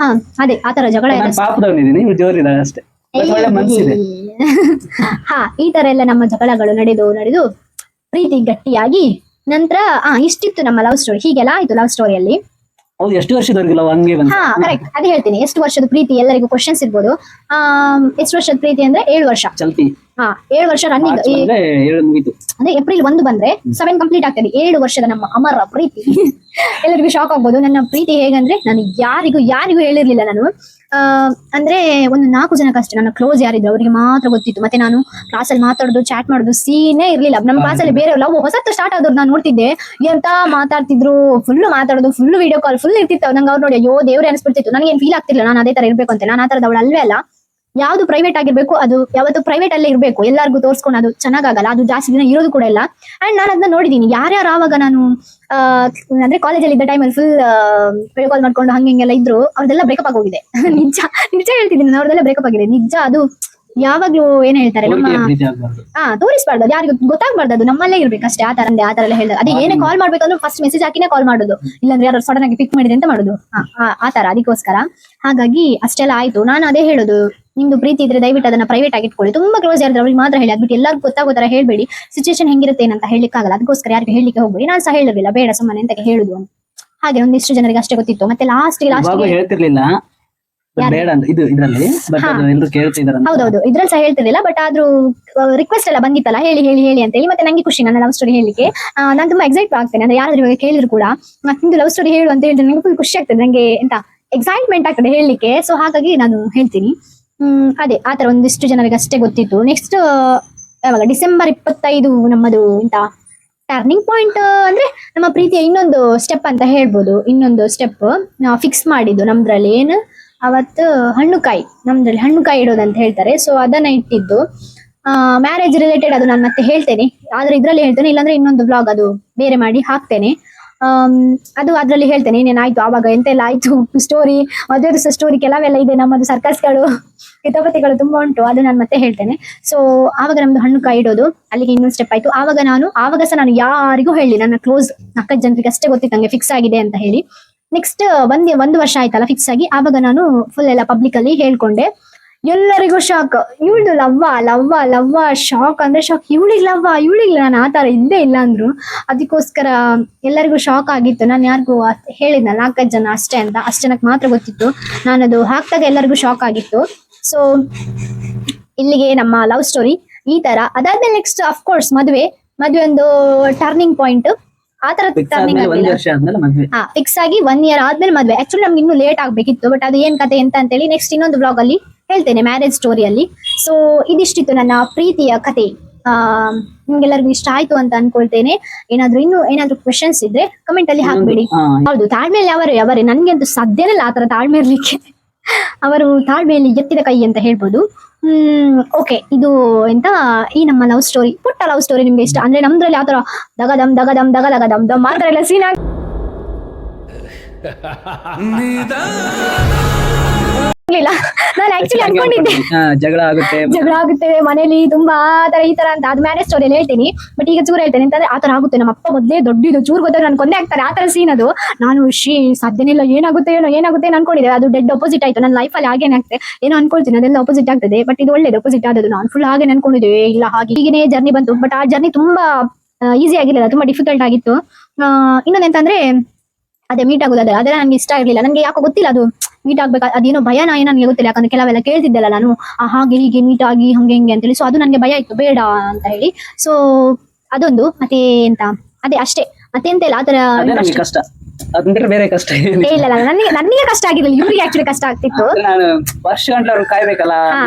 ಹಾ ಅದೇ ಆತರ ಜಗಳ ಎಲ್ಲ ನಾನು ಪಾಪದವನಿದ್ದೀನಿ ನೀವು ಜೋರಿದ್ದಾಳೆ ಅಷ್ಟೇ. But ಒಳ್ಳೆ ಮನ್ಸಿದೆ. ಹಾ ಈ ತರ ಎಲ್ಲ ನಮ್ಮ ಜಗಳಗಳು ನಡೆದು ನಡೆದು ಪ್ರೀತಿ ಗಟ್ಟಿಯಾಗಿ ನಂತರ ಆ ಇಷ್ಟಿತ್ತು ನಮ್ಮ ಲವ್ ಸ್ಟೋರಿ ಹೀಗೆಲ್ಲ ಆಯ್ತು ಲವ್ ಸ್ಟೋರಿಯಲ್ಲಿ ಹೌದು ಎಷ್ಟು ವರ್ಷದವರೆಗಿಲ್ಲ ಹಂಗೆ ಬಂತು? ಹಾ ಕರೆಕ್ಟ್ ಅದೇ ಹೇಳ್ತೀನಿ. ಎಷ್ಟು ವರ್ಷದ ಪ್ರೀತಿ ಎಲ್ಲರಿಗೂ ಕ್ವಶನ್ಸ್ ಇರ್ಬೋದು. ಆ ಎಷ್ಟು ವರ್ಷದ ಪ್ರೀತಿ ಅಂದ್ರೆ ಏಳು ವರ್ಷ. ಚಲ್ತಿ. ಹಾ ಏಳು ವರ್ಷ ರನ್ನಿಂಗ್ ಏಳು ಮುಗೀತು. ಅಂದ್ರೆ ಏಪ್ರಿಲ್ ಒಂದು ಬಂದ್ರೆ ಸೆವೆನ್ ಕಂಪ್ಲೀಟ್ ಆಗ್ತದೆ. ಏಳು ವರ್ಷದ ನಮ್ಮ ಅಮರ ಪ್ರೀತಿ. ಎಲ್ಲರಿಗೂ ಶಾಕ್ ಆಗ್ಬೋದು. ನನ್ನ ಪ್ರೀತಿ ಹೇಗಂದ್ರೆ ನಾನು ಯಾರಿಗೂ ಯಾರಿಗೂ ಹೇಳಿರ್ಲಿಲ್ಲ ನಾನು. ಅಂದ್ರೆ ಒಂದು ನಾಲ್ಕು ಜನಕ್ಕೆ ಅಷ್ಟೇ. ನನ್ನ ಕ್ಲೋಸ್ ಯಾರಿದ್ರು ಅವರಿಗೆ ಮಾತ್ರ ಗೊತ್ತಿತ್ತು. ಮತ್ತೆ ನಾನು ಕ್ಲಾಸಲ್ಲಿ ಮಾತಾಡೋದು ಚಾಟ್ ಮಾಡೋದು ಸೀನೇ ಇರ್ಲಿಲ್ಲ. ನಮ್ಮ ಕ್ಲಾಸಲ್ಲಿ ಬೇರೆ ಲವ್ ಹೊಸತ್ತು ಸ್ಟಾರ್ಟ್ ಆದವ್ರು ನಾನು ನೋಡ್ತಿದ್ದೆ. ಎಂತ ಮಾತಾಡ್ತಿದ್ರು? ಫುಲ್ ಮಾತಾಡೋದು ಫುಲ್ ವಿಡಿಯೋ ಕಾಲ್ ಫುಲ್ ಇರ್ತಿತ್ತು. ನಂಗೆ ಅವ್ರು ನೋಡಿ ಅಯ್ಯೋ ದೇವ್ರೆ ಅನ್ಸ್ಬಿಡ್ತಿತ್ತು. ನನಗೆ ಫೀಲ್ ಆಗ್ತಿಲ್ಲ ನಾನು ಅದೇ ತರ ಇರ್ಬೇಕು ಅಂತ. ನಾನು ಆ ತರದವಳು ಅಲ್ವೇ ಅಲ್ಲ. ಯಾವ್ದು ಪ್ರೈವೇಟ್ ಆಗಿರ್ಬೇಕು ಅದು ಯಾವತ್ತು ಪ್ರೈವೇಟ್ ಅಲ್ಲೇ ಇರಬೇಕು. ಎಲ್ಲರಿಗೂ ತೋರಿಸ್ಕೊಂಡು ಅದು ಚೆನ್ನಾಗಾಗಲ್ಲ ಅದು ಜಾಸ್ತಿ ದಿನ ಇರೋದು ಕೂಡ ಇಲ್ಲ. ಅಂಡ್ ನಾನು ಅದನ್ನ ನೋಡಿದೀನಿ. ಯಾರ್ಯಾರು ಆವಾಗ ನಾನು ಅಂದ್ರೆ ಕಾಲೇಜಲ್ಲಿ ಇದ್ದ ಟೈಮಲ್ಲಿ ಫುಲ್ ವಿಡಿಯೋ ಕಾಲ್ ಮಾಡ್ಕೊಂಡು ಹಂಗೆ ಹಿಂಗೆಲ್ಲ ಇದ್ರು ಅವ್ರದೆಲ್ಲ ಬ್ರೇಕಪ್ ಆಗೋಗಿದೆ. ನಿಜ ನಿಜ ಹೇಳ್ತಿದ್ದೀನಿ ಅವ್ರದೆಲ್ಲ ಬ್ರೇಕಪ್ ಆಗಿದೆ. ನಿಜ ಅದು ಯಾವಾಗ್ಲೂ ಏನ್ ಹೇಳ್ತಾರೆ ನಮ್ಮ ಹಾ ತೋರಿಸ್ಬಾರ್ದು. ಅದು ಯಾರಿಗೂ ಗೊತ್ತಾಗ್ಬಾರ್ದು ಅದು ನಮ್ಮಲ್ಲೇ ಇರ್ಬೇಕಷ್ಟೇ ಆ ತರ ಆ ತರ ಎಲ್ಲ ಹೇಳಿದ್ರು ಅದೇ ಏನೇ ಕಾಲ್ ಮಾಡ್ಬೇಕಂದ್ರೆ ಫಸ್ಟ್ ಮೆಸೇಜ್ ಹಾಕಿನೇ ಕಾಲ್ ಮಾಡೋದು. ಇಲ್ಲಾಂದ್ರೆ ಯಾರು ಸಡನ್ ಆಗಿ ಪಿಕ್ ಮಾಡಿದೆ ಅಂತ ಮಾಡೋದು. ಆ, ಆ- ಆ ತರ ಅದಕ್ಕೋಸ್ಕರ. ಹಾಗಾಗಿ ಅಷ್ಟೆಲ್ಲ ಆಯ್ತು. ನಾನು ಅದೇ ಹೇಳೋದು. ನಿಮ್ದು ಪ್ರೀತಿ ಇದ್ರೆ ದಯವಿಟ್ಟು ಅದನ್ನ ಪ್ರೈವೇಟ್ ಆಗಿ ಇಟ್ಕೊಳ್ಳಿ. ತುಂಬಾ ಕ್ಲೋಸ್ ಯಾರು ಅವ್ರಿಗೆ ಮಾತ್ರ ಹೇಳಿ. ಅದ್ಬಿಟ್ಟು ಎಲ್ಲರಿಗೂ ಗೊತ್ತಾಗೋ ತರ ಹೇಳ್ಬೇಡಿ. ಸಿಚುವೇಶನ್ ಹೆಂಗಿರುತ್ತೆ ಏನಂತ ಹೇಳಲಿಕ್ಕಾಗಲ್ಲ. ಅದಕ್ಕೋಸ್ಕರ ಯಾರಿಗೆ ಹೇಳಲಿಕ್ಕೆ ಹೋಗ್ಬೇಡಿ. ನಾನು ಸಹ ಹೇಳಲಿಲ್ಲ ಬೇಡ ಸುಮ್ಮನೆ ಅಂತ ಹೇಳುದು ಅಂತ. ಹಾಗೆ ಒಂದಿಷ್ಟು ಜನರಿಗೆ ಅಷ್ಟೇ ಗೊತ್ತಿತ್ತು. ಮತ್ತೆ ಲಾಸ್ಟ್ ಲಾಸ್ಟ್ ಹೇಳ್ತಿರ್ಲಿಲ್ಲ. ಬೇಡ ಅಂತ. ಇದು ಇದ್ರಲ್ಲಿ. ಹೌದೌದು. ಇದ್ರಲ್ಲಿ ಸಹ ಹೇಳ್ತಿರ್ಲಿಲ್ಲ. ಬಟ್ ಆದ್ರೂ ರಿಕ್ವೆಸ್ಟ್ ಎಲ್ಲ ಬಂದಿತ್ತಲ್ಲ. ಹೇಳಿ ಹೇಳಿ ಹೇಳಿ ಅಂತ ಹೇಳಿ. ಮತ್ತೆ ನಂಗೆ ಖುಷಿ ನನ್ನ ಲವ್ ಸ್ಟೋರಿ ಹೇಳಲಿಕ್ಕೆ. ನಾನು ತುಂಬಾ ಎಕ್ಸೈಟ್ ಆಗ್ತೇನೆ. ಅಂದ್ರೆ ಯಾರಾದ್ರೂ ಇವಾಗ ಕೇಳಿದ್ರು ಕೂಡ ನಿಮ್ದು ಲವ್ ಸ್ಟೋರಿ ಹೇಳು ಅಂತ ಹೇಳಿದ್ರೆ ನಂಗೆ ಫುಲ್ ಖುಷಿ ಆಗ್ತದೆ. ನಂಗೆ ಎಂತ ಎಕ್ಸೈಟ್ಮೆಂಟ್ ಆಗ್ತದೆ ಹೇಳಲಿಕ್ಕೆ. ಸೊ ಹಾಗಾಗಿ ನಾನು ಹೇಳ್ತೀನಿ. ಹ್ಮ್, ಅದೇ ಆತರ ಒಂದಿಷ್ಟು ಜನರಿಗೆ ಅಷ್ಟೇ ಗೊತ್ತಿತ್ತು. ನೆಕ್ಸ್ಟ್ ಯಾವಾಗ? ಡಿಸೆಂಬರ್ ಇಪ್ಪತ್ತೈದು ನಮ್ಮದು ಇಂತ ಟರ್ನಿಂಗ್ ಪಾಯಿಂಟ್ ಅಂದ್ರೆ ನಮ್ಮ ಪ್ರೀತಿಯ ಇನ್ನೊಂದು ಸ್ಟೆಪ್ ಅಂತ ಹೇಳ್ಬೋದು. ಇನ್ನೊಂದು ಸ್ಟೆಪ್ ಫಿಕ್ಸ್ ಮಾಡಿದ್ದು ನಮ್ದ್ರಲ್ಲಿ. ಏನು? ಅವತ್ತು ಹಣ್ಣುಕಾಯಿ, ನಮ್ದ್ರಲ್ಲಿ ಹಣ್ಣುಕಾಯಿ ಇಡೋದು ಅಂತ ಹೇಳ್ತಾರೆ. ಸೊ ಅದನ್ನ ಇಟ್ಟಿದ್ದು. ಮ್ಯಾರೇಜ್ ರಿಲೇಟೆಡ್ ಅದು ನಾನು ಮತ್ತೆ ಹೇಳ್ತೇನೆ. ಆದ್ರೆ ಇದ್ರಲ್ಲಿ ಹೇಳ್ತೇನೆ, ಇಲ್ಲಾಂದ್ರೆ ಇನ್ನೊಂದು ಬ್ಲಾಗ್ ಅದು ಬೇರೆ ಮಾಡಿ ಹಾಕ್ತೇನೆ. ಅದು ಅದ್ರಲ್ಲಿ ಹೇಳ್ತೇನೆ ಏನೇನಾಯ್ತು ಆವಾಗ ಎಂತೆಲ್ಲ ಆಯ್ತು? ಸ್ಟೋರಿ ಮದುವೆ ದಿವಸ ಸ್ಟೋರಿ ಕೆಲವೆಲ್ಲ ಇದೆ, ನಮ್ಮದು ಸರ್ಕಸ್ಗಳು ಕಿತಾಪತಿಗಳು ತುಂಬಾ ಉಂಟು, ಅದು ನಾನು ಮತ್ತೆ ಹೇಳ್ತೇನೆ. ಸೊ ಆವಾಗ ನಮ್ದು ಹಣ್ಣು ಕಾಯಿ ಇಡೋದು, ಅಲ್ಲಿಗೆ ಇನ್ನೊಂದು ಸ್ಟೆಪ್ ಆಯ್ತು. ಆವಾಗ ನಾನು, ಆವಾಗ ಸಹ ನಾನು ಯಾರಿಗೂ ಹೇಳಿ ನನ್ನ ಕ್ಲೋಸ್ ಅಕ್ಕ ಜನರಿಗೆ ಅಷ್ಟೇ ಗೊತ್ತಿತ್ತು ನಂಗೆ ಫಿಕ್ಸ್ ಆಗಿದೆ ಅಂತ ಹೇಳಿ. ನೆಕ್ಸ್ಟ್ ಒಂದ್ ಒಂದು ವರ್ಷ ಆಯ್ತಲ್ಲ ಫಿಕ್ಸ್ ಆಗಿ, ಆವಾಗ ನಾನು ಫುಲ್ ಎಲ್ಲ ಪಬ್ಲಿಕ್ ಅಲ್ಲಿ ಹೇಳ್ಕೊಂಡೆ. ಎಲ್ಲರಿಗೂ ಶಾಕ್ ಇವಳು ಲವ್ವ ಲವ್ವ ಲವ್ವ ಶಾಕ್ ಅಂದ್ರೆ ಶಾಕ್ ಇವಳಿಗೆ ಲವ್ವ ಇವಳಿಗೆ ನಾನು ಆ ತರ ಇದ್ದೇ ಇಲ್ಲ ಅಂದ್ರು. ಅದಕ್ಕೋಸ್ಕರ ಎಲ್ಲರಿಗೂ ಶಾಕ್ ಆಗಿತ್ತು. ನಾನು ಯಾರಿಗೂ ಹೇಳಿದ್ನ ನಾಲ್ಕೈದು ಜನ ಅಷ್ಟೇ ಅಂತ ಅಷ್ಟು ಜನಕ್ಕೆ ಮಾತ್ರ ಗೊತ್ತಿತ್ತು. ನಾನು ಅದು ಹಾಕ್ದಾಗ ಎಲ್ಲರಿಗೂ ಶಾಕ್ ಆಗಿತ್ತು. ಸೊ ಇಲ್ಲಿಗೆ ನಮ್ಮ ಲವ್ ಸ್ಟೋರಿ ಈ ತರ ಅದಾದ್ಮೇಲೆ ನೆಕ್ಸ್ಟ್ ಅಫ್ಕೋರ್ಸ್ ಮದುವೆ. ಮದುವೆ ಒಂದು ಟರ್ನಿಂಗ್ ಪಾಯಿಂಟ್ ಆ ತರ ಟರ್ನಿಂಗ್ ಆಗಿಲ್ಲ ಫಿಕ್ಸ್ ಆಗಿ ಒನ್ ಇಯರ್ ಆದ್ಮೇಲೆ ಮದುವೆ. ಆಕ್ಚುಲಿ ನಮ್ಗೆ ಇನ್ನೂ ಲೇಟ್ ಆಗ್ಬೇಕಿತ್ತು ಬಟ್ ಅದು ಏನ್ ಕತೆ ಎಂತ ಅಂತೇಳಿ ನೆಕ್ಸ್ಟ್ ಇನ್ನೊಂದು ಬ್ಲಾಗ್ ಅಲ್ಲಿ ಹೇಳ್ತೇನೆ ಮ್ಯಾರೇಜ್ ಸ್ಟೋರಿಯಲ್ಲಿ ಸೊ ಇದಿಷ್ಟಿತ್ತು ನನ್ನ ಪ್ರೀತಿಯ ಕತೆ. ಆ ನಿಮ್ಗೆಲ್ಲರಿಗೂ ಇಷ್ಟ ಆಯ್ತು ಅಂತ ಅನ್ಕೊಳ್ತೇನೆ. ಏನಾದ್ರೂ ಇನ್ನು ಏನಾದ್ರು ಕ್ವೆಶನ್ಸ್ ಇದ್ರೆ ಕಮೆಂಟ್ ಅಲ್ಲಿ ಹಾಕ್ಬೇಡಿ. ಹೌದು ತಾಳ್ಮೆಯಲ್ಲಿ ಅವರೇ ಅವರೇ. ನನ್ಗೆಂತೂ ಸದ್ಯನಲ್ಲ ಇಲ್ಲ ಆತರ ತಾಳ್ಮೆ ಇರ್ಲಿಕ್ಕೆ. ಅವರು ತಾಳ್ಮೆಯಲ್ಲಿ ಎತ್ತಿದ ಕೈ ಅಂತ ಹೇಳ್ಬೋದು. ಹ್ಮ್ ಓಕೆ ಇದು ಎಂತ? ಈ ನಮ್ಮ ಲವ್ ಸ್ಟೋರಿ ಪುಟ್ಟ ಲವ್ ಸ್ಟೋರಿ ನಿಮ್ಗೆ ಇಷ್ಟ. ಅಂದ್ರೆ ನಮ್ದ್ರಲ್ಲಿ ಆತರ ದಗದಮ್ ದಗದಮ್ ದಗ ದಗ ದಮ್ ದಮ್ ಆ ಥರ ಎಲ್ಲ ಸೀನ್ ಆಗ್ಲಿಲ್ಲ ನಾನು ಆಕ್ಚುಲಿ ಅನ್ಕೊಂಡಿದ್ದೆ. ಜಗಳ ಆಗುತ್ತೆ. ಜಗಳ ಆಗುತ್ತೆ ಮನೇಲಿ ತುಂಬಾ ತರ ಈ ತರ ಅಂತ. ಅದು ಮ್ಯಾರೇಜ್ ಸ್ಟೋರಿ ಹೇಳ್ತೀನಿ. ಬಟ್ ಈಗ ಚೂರು ಹೇಳ್ತೇನೆ ಅಂತಂದ್ರೆ ಆ ತರ ಆಗುತ್ತೆ. ನಮ್ಮ ಅಪ್ಪ ಮೊದ್ಲೇ ದೊಡ್ಡದು ಚೂರು ಗೊತ್ತಾಗ ನಾನು ಕೊಂದೆ ಆಗ್ತಾರೆ. ಆ ತರ ಸೀನ್ ಅದು. ನಾನು ಶ್ರೀ ಸಾಧ್ಯನಿಲ್ಲ ಏನಾಗುತ್ತೆ ಏನೋ ಏನಾಗುತ್ತೆ ಏನು ಅನ್ಕೊಂಡಿದ್ದೆ. ಅದು ಡೆಡ್ ಅಪೋಸಿಟ್ ಆಯ್ತು. ನನ್ನ ಲೈಫಲ್ಲಿ ಹಾಗೇನೆ ಆಗ್ತದೆ ಏನೋ ಅನ್ಕೊಳ್ತೀನಿ. ಅದೆಲ್ಲ ಅಪೋಸಿಟ್ ಆಗ್ತದೆ. ಬಟ್ ಇದು ಒಳ್ಳೇದು. ಅಪೋಸಿಟ್ ಆದದ್ದು. ನಾನು ಫುಲ್ ಹಾಗೆ ಅನ್ಕೊಂಡಿದ್ದೆ. ಇಲ್ಲ ಹಾಗೆ. ಈಗಿನೇ ಜರ್ನಿ ಬಂತು. ಬಟ್ ಆ ಜರ್ನಿ ತುಂಬಾ ಈಸಿ ಆಗಿರಲಿಲ್ಲ. ತುಂಬಾ ಡಿಫಿಕಲ್ಟ್ ಆಗಿತ್ತು. ಇನ್ನೊಂದೆಂತಂದ್ರೆ ಅದೇ ಮೀಟ್ ಆಗೋದು ಅದೇ ಅದೆಲ್ಲ ನನಗೆ ಇಷ್ಟ ಇರಲಿಲ್ಲ ನನಗೆ ಯಾಕೋ ಗೊತ್ತಿಲ್ಲ ಅದು. ಮೀಟ್ ಆಗ್ಬೇಕು ಅದೇನೋ ಭಯ ಏನೋ ನನಗೆ ಗೊತ್ತಿಲ್ಲ ಯಾಕಂದ್ರೆ ಕೆಲವೆಲ್ಲ ಕೇಳ್ತಿದ್ದೆಲ್ಲ ನಾನು ಆ, ಹಾಗೆ ಹೀಗೆ ಮೀಟ್ ಆಗಿ ಹಂಗೆ ಹಿಂಗೆ ಅಂತೇಳಿ. ಸೊ ಅದು ನನಗೆ ಭಯ ಇತ್ತು. ಬೇಡ ಅಂತ ಹೇಳಿ. ಸೊ ಅದೊಂದು. ಮತ್ತೆ ಎಂತ? ಅದೇ ಅಷ್ಟೇ. ಮತ್ತೆ ಎಂತ ಇಲ್ಲ ಆತರ ಕಷ್ಟ. ಅದ್ ಬಿಟ್ರೆ ಬೇರೆ ಕಷ್ಟ ಏನಿಲ್ಲ. ಇಲ್ಲ ಇಲ್ಲ ನನಗೆ ನನಗೆ ಕಷ್ಟ ಆಗಿರಲಿಲ್ಲ. ಇವ್ರಿಗೆ ಆಕ್ಚುಲಿ ಕಷ್ಟ ಆಗ್ತಿತ್ತು. ನಾನು ವರ್ಷ ಗಂಟೆ ಅವ್ರು ಕಾಯ್ಬೇಕಲ್ಲ ಹಾ.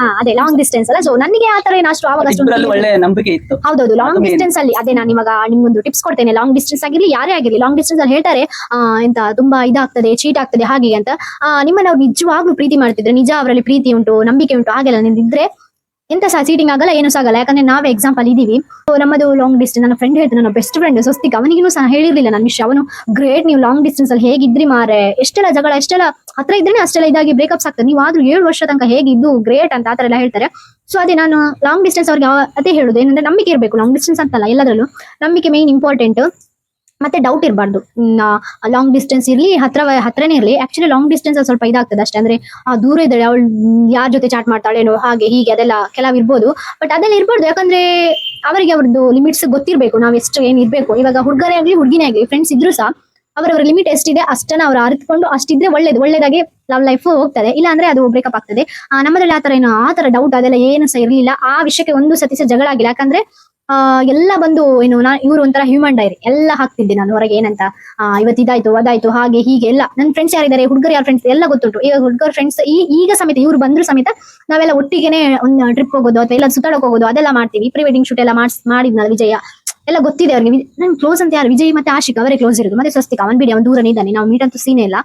ಹಾ ಅದೇ ಲಾಂಗ್ ಡಿಸ್ಟೆನ್ಸ್ ಅಲ್ಲ. ಸೊ ನನಗೆ ಆತರ ಏನು ಅಷ್ಟು ಆವಾಗ ಅಷ್ಟು ಒಳ್ಳೆ ನಂಬಿಕೆ ಇತ್ತು. ಹೌದೌದು ಲಾಂಗ್ ಅದು main. ಡಿಸ್ಟೆನ್ಸ್ ಅಲ್ಲಿ ಅದೇ ನಾನು ಇವಾಗ ನಿಮ್ಗೊಂದು ಟಿಪ್ಸ್ ಕೊಡ್ತೇನೆ. ಲಾಂಗ್ ಡಿಸ್ಟೆನ್ಸ್ ಆಗಿರ್ಲಿ ಯಾರೇ ಆಗಿರ್ಲಿ ಲಾಂಗ್ ಡಿಸ್ಟೆನ್ಸ್ ಅಲ್ಲಿ ಹೇಳ್ತಾರೆ ಆ, ಎಂತ ತುಂಬಾ ಇದಾಗ್ತದೆ ಚೀಟ್ ಆಗ್ತದೆ ಹಾಗೆ ಹೀಗೆ ಅಂತ. ಆ, ನಿಮ್ಮನ್ನ ಅವ್ರು ನಿಜವಾಗ್ಲೂ ಪ್ರೀತಿ ಮಾಡ್ತಿದ್ರೆ ನಿಜ ಅವರಲ್ಲಿ ಪ್ರೀತಿ ಉಂಟು ನಂಬಿಕೆ ಉಂಟು ಹಾಗೆಲ್ಲ ನಿಂತಿದ್ರೆ ಎಂತ ಸಹ ಚೀಟಿಂಗ್ ಆಗಲ್ಲ, ಏನು ಸಹ ಯಾಕಂದ್ರೆ ನಾವೇ ಎಕ್ಸಾಂಪಲ್ ಇದೀವಿ ನಮ್ಮದು ಲಾಂಗ್ ಡಿಸ್ಟೆನ್ಸ್ ನನ್ನ ಫ್ರೆಂಡ್ ಹೇಳ್ತಾರೆ ನನ್ನ ಬೆಸ್ಟ್ ಫ್ರೆಂಡ್ ಸ್ವಸ್ತಿಕ್ ಅವನಿಗೂ ಸಹ ಹೇಳಿರ್ಲಿಲ್ಲ ನನ್ನ ವಿಷಯ ಅವನು ಗ್ರೇಟ್ ನೀವು ಲಾಂಗ್ ಡಿಸ್ಟೆನ್ಸ್ ಅಲ್ಲಿ ಹೇಗಿದ್ರಿ ಮಾರೆ ಎಷ್ಟೆಲ್ಲ ಜಗಳ, ಎಷ್ಟೆಲ್ಲ ಹತ್ರ ಇದ್ರೆ ಅಷ್ಟೆಲ್ಲ ಇದಾಗಿ ಬ್ರೇಕಪ್ಸ್ ಆಗ್ತದೆ. ನೀವು ಆದ್ರೂ ಏಳು ವರ್ಷ ತನಕ ಹೇಗಿದ್ದು ಗ್ರೇಟ್ ಅಂತ ಆತರ ಎಲ್ಲ ಹೇಳ್ತಾರೆ. ಸೊ ಅದೇ ನಾನು ಲಾಂಗ್ ಡಿಸ್ಟೆನ್ಸ್ ಅವ್ರಿಗೆ ಅದೇ ಹೇಳುದು. ಏನಂದ್ರೆ ನಂಬಿಕೆ ಇರಬೇಕು. ಲಾಂಗ್ ಡಿಸ್ಟೆನ್ಸ್ ಅಂತಲ್ಲ ಎಲ್ಲದರಲ್ಲೂ ನಂಬಿಕೆ ಮೇನ್ ಇಂಪಾರ್ಟೆಂಟ್ ಮತ್ತೆ ಡೌಟ್ ಇರಬಾರ್ದು. ಲಾಂಗ್ ಡಿಸ್ಟೆನ್ಸ್ ಇರ್ಲಿ ಹತ್ರ ಹತ್ರನೇ ಇರ್ಲಿ. ಆಕ್ಚುಲಿ ಲಾಂಗ್ ಡಿಸ್ಟೆನ್ಸ್ ಸ್ವಲ್ಪ ಇದಾಗ್ತದೆ ಅಷ್ಟೇ. ಅಂದ್ರೆ ಆ ದೂರ ಇದ್ದಾಳೆ ಅವಳು ಯಾರ ಜೊತೆ ಚಾಟ್ ಮಾಡ್ತಾಳೇನೋ ಹಾಗೆ ಹೀಗೆ ಅದೆಲ್ಲ ಕೆಲವು ಇರ್ಬೋದು. ಬಟ್ ಅದೆಲ್ಲ ಇರಬಾರ್ದು. ಯಾಕಂದ್ರೆ ಅವರಿಗೆ ಅವ್ರದ್ದು ಲಿಮಿಟ್ಸ್ ಗೊತ್ತಿರಬೇಕು. ನಾವು ಎಷ್ಟು ಏನು ಇರಬೇಕು. ಇವಾಗ ಹುಡುಗರೇ ಆಗಲಿ ಹುಡುಗಿನೇ ಆಗಲಿ ಫ್ರೆಂಡ್ಸ್ ಇದ್ರು ಸಹ ಅವರವರ ಲಿಮಿಟ್ ಎಷ್ಟಿದೆ ಅಷ್ಟನ್ನ ಅವ್ರು ಅರಿತುಕೊಂಡು ಅಷ್ಟಿದ್ರೆ ಒಳ್ಳೇದು. ಒಳ್ಳೇದಾಗಿ ಲವ್ ಲೈಫ್ ಹೋಗ್ತದೆ. ಇಲ್ಲ ಅಂದ್ರೆ ಅದು ಬ್ರೇಕಪ್ ಆಗ್ತದೆ. ಆ, ನಮ್ಮದ್ರಲ್ಲಿ ಆತರ ಏನು ಆ ತರ ಡೌಟ್ ಅದೆಲ್ಲ ಏನು ಸಹ ಇರಲಿಲ್ಲ. ಆ ವಿಷಯಕ್ಕೆ ಒಂದು ಸತಿ ಸಹ ಜಗಳ ಆಗಿಲ್ಲ. ಯಾಕಂದ್ರೆ ಆ, ಎಲ್ಲ ಬಂದು ಏನು, ನಾ ಇವರು ಒಂಥರ ಹ್ಯೂಮನ್ ಡೈರಿ ಎಲ್ಲ ಹಾಕ್ತಿದ್ದೆ ನಾನು ಹೊರಗೆ ಏನಂತ. ಆ, ಇವತ್ತು ಇದಾಯ್ತು, ಅದಾಯ್ತು, ಹಾಗೆ, ಹೀಗೆ, ಎಲ್ಲ. ನನ್ನ ಫ್ರೆಂಡ್ಸ್ ಯಾರಿದ್ದಾರೆ? ಹುಡುಗರು ಯಾರ ಫ್ರೆಂಡ್ಸ್ ಎಲ್ಲ ಗೊತ್ತುಂಟು. ಈಗ ಹುಡುಗರ ಫ್ರೆಂಡ್ಸ್ ಈ, ಈಗ ಸಮೇತ, ಇವ್ರು ಬಂದ್ರು ಸಮೇತ ನಾವೆಲ್ಲ ಒಟ್ಟಿಗೆನೆ ಒಂದು ಟ್ರಿಪ್ ಹೋಗೋದು, ಅಥವಾ ಎಲ್ಲ ಸುತ್ತಾಡಕ್ ಹೋಗೋದು, ಅದೆಲ್ಲ ಮಾಡ್ತೀವಿ. ಪ್ರೀ ವೆಡ್ಡಿಂಗ್ ಶೂಟ್ ಎಲ್ಲ ಮಾಡ್ಸ್, ಮಾಡಿದ್ನಲ್ಲ ವಿಜಯ. ಎಲ್ಲ ಗೊತ್ತಿದೆ ಅವ್ರಿಗೆ. ನನ್ ಕ್ಲೋಸ್ ಅಂತ ಯಾರು? ವಿಜಯ್ ಮತ್ತೆ ಆಶಿಕ್, ಅವರೇ ಕ್ಲೋಸ್ ಇರೋದು. ಮತ್ತೆ ಸ್ವಸ್ತಿಕ, ಅವನ್ ಬಿಡಿ, ಅವ್ನು ದೂರನೇ ಇದ್ದಾನೆ. ನಾವು ಮೀಟ್ ಅಂತೂ ಸೀನೇ ಇಲ್ಲ.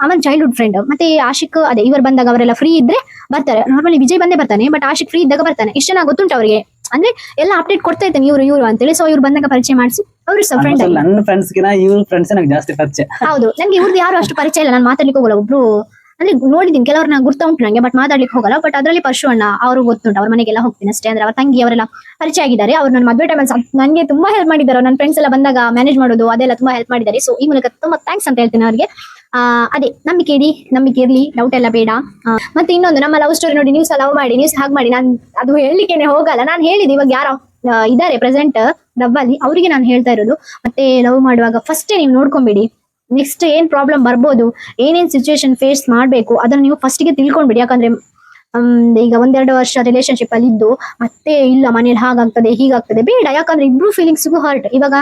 ಅವನ್ ಚೈಲ್ಡ್ಹುಡ್ ಫ್ರೆಂಡ್ ಮತ್ತೆ ಆಶಿಕ್, ಅದೇ, ಇವರು ಬಂದಾಗ ಅವರೆಲ್ಲ ಫ್ರೀ ಇದ್ರೆ ಬರ್ತಾರೆ. ನಾರ್ಮಲಿ ವಿಜಯ್ ಬಂದೇ ಬರ್ತಾನೆ ಬಟ್ ಆಶಿಕ್ ಫ್ರೀ ಇದ್ದಾಗ ಬರ್ತಾನೆ. ಇಷ್ಟ ಗೊತ್ತುಂಟು ಅವರಿಗೆ. ಅಂದ್ರೆ ಎಲ್ಲ ಅಪ್ಡೇಟ್ ಕೊಡ್ತಾ ಇರ್ತಾನೆ ಇವರು ಇವರು ಅಂತೇಳಿ. ಸೊ ಇವ್ರು ಬಂದಾಗ ಪರಿಚಯ ಮಾಡಿಸಿ. ಅವರು ಸಹ ಫ್ರೆಂಡ್ ನನ್ನ ಫ್ರೆಂಡ್ಸ್ ಗಿನ ಇವ್ರ ಫ್ರೆಂಡ್ಸ್ ನಂಗೆ ಜಾಸ್ತಿ ಪರಿಚಯ. ಹೌದು. ನನಗೆ ಇವ್ರದ್ದು ಯಾರು ಅಷ್ಟು ಪರಿಚಯ ಇಲ್ಲ. ನಾನು ಮಾತಾಡ್ಲಿಕ್ಕೆ ಹೋಗಲ್ಲ. ಒಬ್ರು ಅಂದ್ರೆ ನೋಡಿದ್ದೀನಿ. ಕೆಲವ್ರನ್ನ ಗುರ್ತಾ ಉಂಟು ನಂಗೆ ಬಟ್ ಮಾತಾಡ್ಲಿಕ್ಕೆ ಹೋಗಲ್ಲ. ಬಟ್ ಅದರಲ್ಲಿ ಪರಶು ಅಣ್ಣ ಅವರು ಗೊತ್ತುಂಟು. ಅವ್ರ ಮನೆಗೆಲ್ಲ ಹೋಗ್ತೀನಿ ಅಷ್ಟೇ. ಅಂದ್ರೆ ಅವ್ರ ತಂಗಿ ಅವರೆಲ್ಲ ಪರಿಚಯ ಆಗಿದ್ದಾರೆ. ಅವ್ರು ನನ್ನ ಮದುವೆ ಟೈಮಲ್ಲಿ ನನಗೆ ತುಂಬಾ ಹೆಲ್ಪ್ ಮಾಡಿದ್ದಾರೆ. ನನ್ನ ಫ್ರೆಂಡ್ಸ್ ಎಲ್ಲ ಬಂದಾಗ ಮ್ಯಾನೇಜ್ ಮಾಡೋದು ಅದೆಲ್ಲ ತುಂಬಾ ಹೆಲ್ಪ್ ಮಾಡಿದ್ದಾರೆ. ಸೊ ಈ ಮೂಲಕ ತುಂಬಾ ಥ್ಯಾಂಕ್ಸ್ ಅಂತ ಹೇಳ್ತೀನಿ ಅವ್ರಿಗೆ. ಆ, ಅದೇ ನಂಬಿಕೆ ಇಡಿ ನಂಬಿಕೆ ಇರ್ಲಿ ಡೌಟ್ ಎಲ್ಲ ಬೇಡ. ಮತ್ತೆ ಇನ್ನೊಂದು ನಮ್ಮ ಲವ್ ಸ್ಟೋರಿ ನೋಡಿ ನೀವು ಲವ್ ಮಾಡಿ ನೀವು ಸಹ ಹಾಗೆ ಮಾಡಿ ನಾನು ಅದು ಹೇಳ್ಲಿಕ್ಕೆನೆ ಹೋಗಲ್ಲ. ನಾನು ಹೇಳಿದೆ ಇವಾಗ ಯಾರೋ ಇದಾರೆ ಪ್ರೆಸೆಂಟ್ ಡಬ್ಬಲ್ಲಿ ಅವರಿಗೆ ನಾನು ಹೇಳ್ತಾ ಇರೋದು. ಮತ್ತೆ ಲವ್ ಮಾಡುವಾಗ ಫಸ್ಟೇ ನೀವು ನೋಡ್ಕೊಂಬಿಡಿ. ನೆಕ್ಸ್ಟ್ ಏನ್ ಪ್ರಾಬ್ಲಮ್ ಬರ್ಬೋದು ಏನೇನ್ ಸಿಚುವೇಶನ್ ಫೇಸ್ ಮಾಡ್ಬೇಕು ಅದನ್ನ ನೀವು ಫಸ್ಟಿಗೆ ತಿಳ್ಕೊಂಡ್ಬಿಡಿ ಯಾಕಂದ್ರೆ ಈಗ ಒಂದೆರಡು ವರ್ಷ ರಿಲೇಶನ್ಶಿಪ್ ಅಲ್ಲಿ ಇದ್ದು ಮತ್ತೆ ಇಲ್ಲ ಮನೇಲಿ ಹಾಗಾಗ್ತದೆ ಹೀಗಾಗ್ತದೆ ಬೇಡ. ಯಾಕಂದ್ರೆ ಇಬ್ರು ಫೀಲಿಂಗ್ಸ್ಗೂ ಹರ್ಟ್ ಇವಾಗ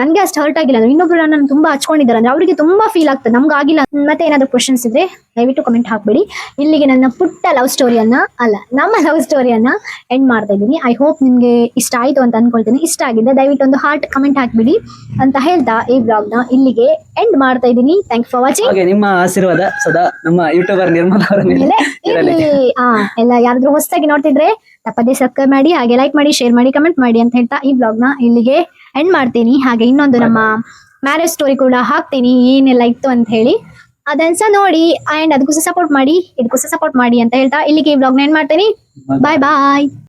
ನನ್ಗೆ ಅಷ್ಟು ಹರ್ಟ್ ಆಗಿಲ್ಲ. ಅಂದ್ರೆ ಇನ್ನೊಬ್ರು ನನ್ನ ತುಂಬಾ ಹಚ್ಕೊಂಡಿದ್ದಾರೆ. ಅಂದ್ರೆ ಅವರಿಗೆ ತುಂಬಾ ಫೀಲ್ ಆಗ್ತದೆ. ನಮ್ಗೆ ಆಗಿಲ್ಲ. ಮತ್ತೆ ಏನಾದ್ರು ಕ್ವಶನ್ಸ್ ಇದ್ರೆ ದಯವಿಟ್ಟು ಕಮೆಂಟ್ ಹಾಕ್ಬೇಡಿ. ಇಲ್ಲಿಗೆ ನನ್ನ ಪುಟ್ಟ ಲವ್ ಸ್ಟೋರಿಯನ್ನ ಅಲ್ಲ ನಮ್ಮ ಲವ್ ಸ್ಟೋರಿಯನ್ನ ಎಂಡ್ ಮಾಡ್ತಾ ಇದ್ದೀನಿ. ಐ ಹೋಪ್ ನಿಮ್ಗೆ ಇಷ್ಟ ಆಯ್ತು ಅಂತ ಅನ್ಕೊಳ್ತೀನಿ. ಇಷ್ಟ ಆಗಿದೆ ದಯವಿಟ್ಟು ಒಂದು ಹಾರ್ಟ್ ಕಮೆಂಟ್ ಹಾಕ್ಬಿಡಿ ಅಂತ ಹೇಳ್ತಾ ಈ ಬ್ಲಾಗ್ನ ಇಲ್ಲಿಗೆ ಎಂಡ್ ಮಾಡ್ತಾ ಇದ್ದೀನಿ. ಥ್ಯಾಂಕ್ ಫಾರ್ ವಾಚಿಂಗ್ ನಿಮ್ಮ ಆಶೀರ್ವಾದ ಸದಾ ನಮ್ಮ ಯೂಟ್ಯೂಬರ್ ನಿರ್ಮಲ ಅವರ ಮೇಲೆ ಎಲ್ಲ ಯಾರಾದ್ರೂ ಹೊಸದಾಗಿ ನೋಡ್ತಿದ್ರೆ ತಪ್ಪದೇ ಸಬ್ಸ್ಕ್ರೈಬ್ ಮಾಡಿ ಹಾಗೆ ಲೈಕ್ ಮಾಡಿ ಶೇರ್ ಮಾಡಿ ಕಮೆಂಟ್ ಮಾಡಿ ಅಂತ ಹೇಳ್ತಾ ಈ ಬ್ಲಾಗ್ನ ಇಲ್ಲಿಗೆ ಎಂಡ್ ಮಾಡ್ತೀನಿ. ಹಾಗೆ ಇನ್ನೊಂದು ನಮ್ಮ ಮ್ಯಾರೇಜ್ ಸ್ಟೋರಿ ಕೂಡ ಹಾಕ್ತೀನಿ. ಏನೆಲ್ಲ ಇತ್ತು ಅಂತ ಹೇಳಿ. ಅದನ್ಸ ನೋಡಿ ಅಂಡ್ ಅದಕ್ಕೂ ಸಹ ಸಪೋರ್ಟ್ ಮಾಡಿ ಇದಕ್ಕೂ ಸಹ ಸಪೋರ್ಟ್ ಮಾಡಿ ಅಂತ ಹೇಳ್ತಾ ಇಲ್ಲಿಗೆ ಈ ಬ್ಲಾಗ್ನ ಎಂಡ್ ಮಾಡ್ತೀನಿ. ಬಾಯ್ ಬಾಯ್